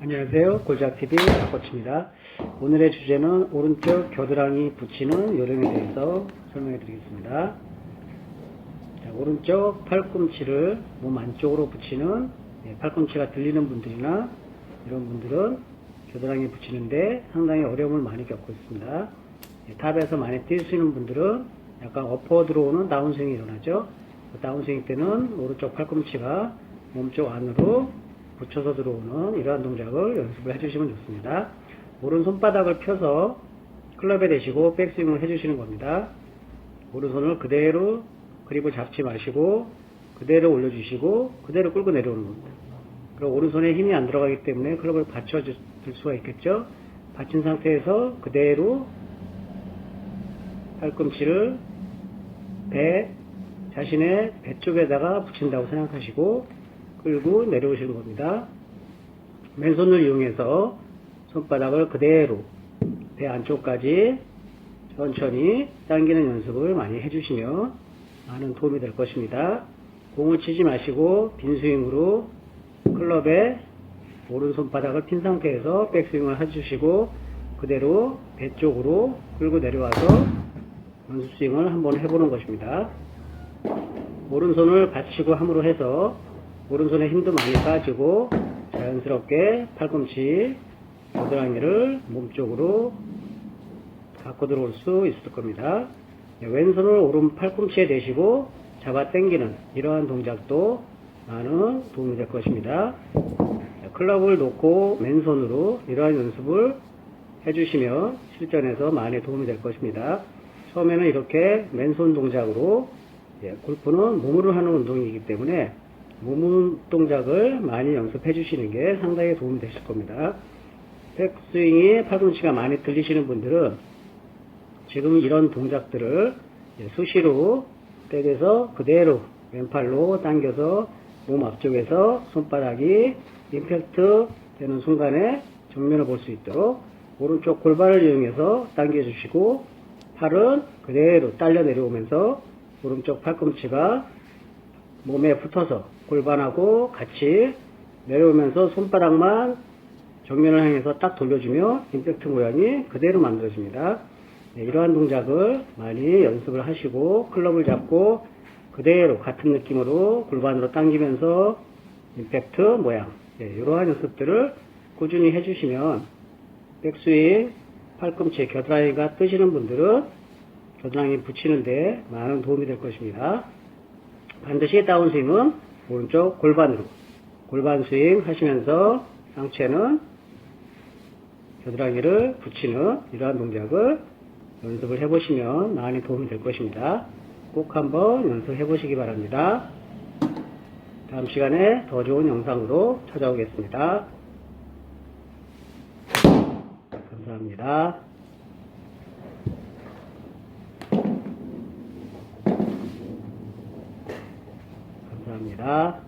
안녕하세요. 골작TV 박코치입니다. 오늘의 주제는 오른쪽 겨드랑이 붙이는 요령에 대해서 설명해 드리겠습니다. 자, 오른쪽 팔꿈치를 몸 안쪽으로 붙이는 예, 팔꿈치가 들리는 분들이나 이런 분들은 겨드랑이 붙이는데 상당히 어려움을 많이 겪고 있습니다. 예, 탑에서 많이 뛰시는 분들은 약간 엎어 들어오는 다운스윙이 일어나죠. 그 다운스윙 때는 오른쪽 팔꿈치가 몸쪽 안으로 붙여서 들어오는 이러한 동작을 연습을 해주시면 좋습니다. 오른 손바닥을 펴서 클럽에 대시고 백스윙을 해주시는 겁니다. 오른손을 그대로 그립을 잡지 마시고 그대로 올려주시고 그대로 끌고 내려오는 겁니다. 그리고 오른손에 힘이 안 들어가기 때문에 클럽을 받쳐줄 수가 있겠죠. 받친 상태에서 그대로 팔꿈치를 배, 자신의 배 쪽에다가 붙인다고 생각하시고 끌고 내려오시는 겁니다. 맨손을 이용해서 손바닥을 그대로 배 안쪽까지 천천히 당기는 연습을 많이 해주시면 많은 도움이 될 것입니다. 공을 치지 마시고 빈 스윙으로 클럽에 오른손바닥을 핀 상태에서 백스윙을 해주시고 그대로 배 쪽으로 끌고 내려와서 연습 스윙을 한번 해보는 것입니다. 오른손을 받치고 함으로 해서 오른손에 힘도 많이 빠지고 자연스럽게 팔꿈치 겨드랑이를 몸쪽으로 갖고 들어올 수 있을 겁니다. 네, 왼손을 오른 팔꿈치에 대시고 잡아 당기는 이러한 동작도 많은 도움이 될 것입니다. 네, 클럽을 놓고 맨손으로 이러한 연습을 해주시면 실전에서 많이 도움이 될 것입니다. 처음에는 이렇게 맨손 동작으로 예, 골프는 몸으로 하는 운동이기 때문에 몸 동작을 많이 연습해 주시는 게 상당히 도움이 되실 겁니다. 백스윙이 팔꿈치가 많이 들리시는 분들은 지금 이런 동작들을 수시로 백에서 그대로 왼팔로 당겨서 몸 앞쪽에서 손바닥이 임팩트 되는 순간에 정면을 볼 수 있도록 오른쪽 골반을 이용해서 당겨주시고 팔은 그대로 딸려 내려오면서 오른쪽 팔꿈치가 몸에 붙어서 골반하고 같이 내려오면서 손바닥만 정면을 향해서 딱 돌려주며 임팩트 모양이 그대로 만들어집니다. 네, 이러한 동작을 많이 연습을 하시고 클럽을 잡고 그대로 같은 느낌으로 골반으로 당기면서 임팩트 모양 네, 이러한 연습들을 꾸준히 해주시면 백스윙 팔꿈치에 겨드랑이가 뜨시는 분들은 겨드랑이 붙이는데 많은 도움이 될 것입니다. 반드시 다운스윙은 오른쪽 골반으로 골반 스윙 하시면서 상체는 겨드랑이를 붙이는 이러한 동작을 연습을 해보시면 많이 도움이 될 것입니다. 꼭 한번 연습해 보시기 바랍니다. 다음 시간에 더 좋은 영상으로 찾아오겠습니다. 감사합니다. 감사합니다.